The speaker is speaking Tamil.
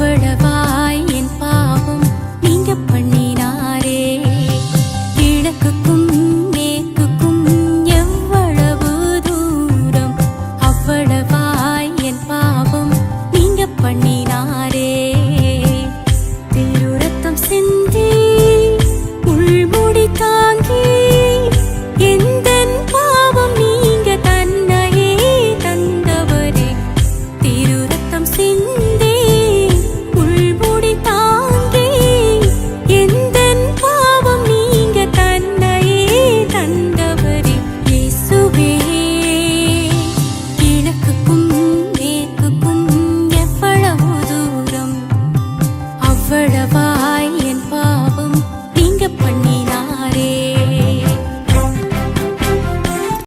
அவ்வளவா? கடவா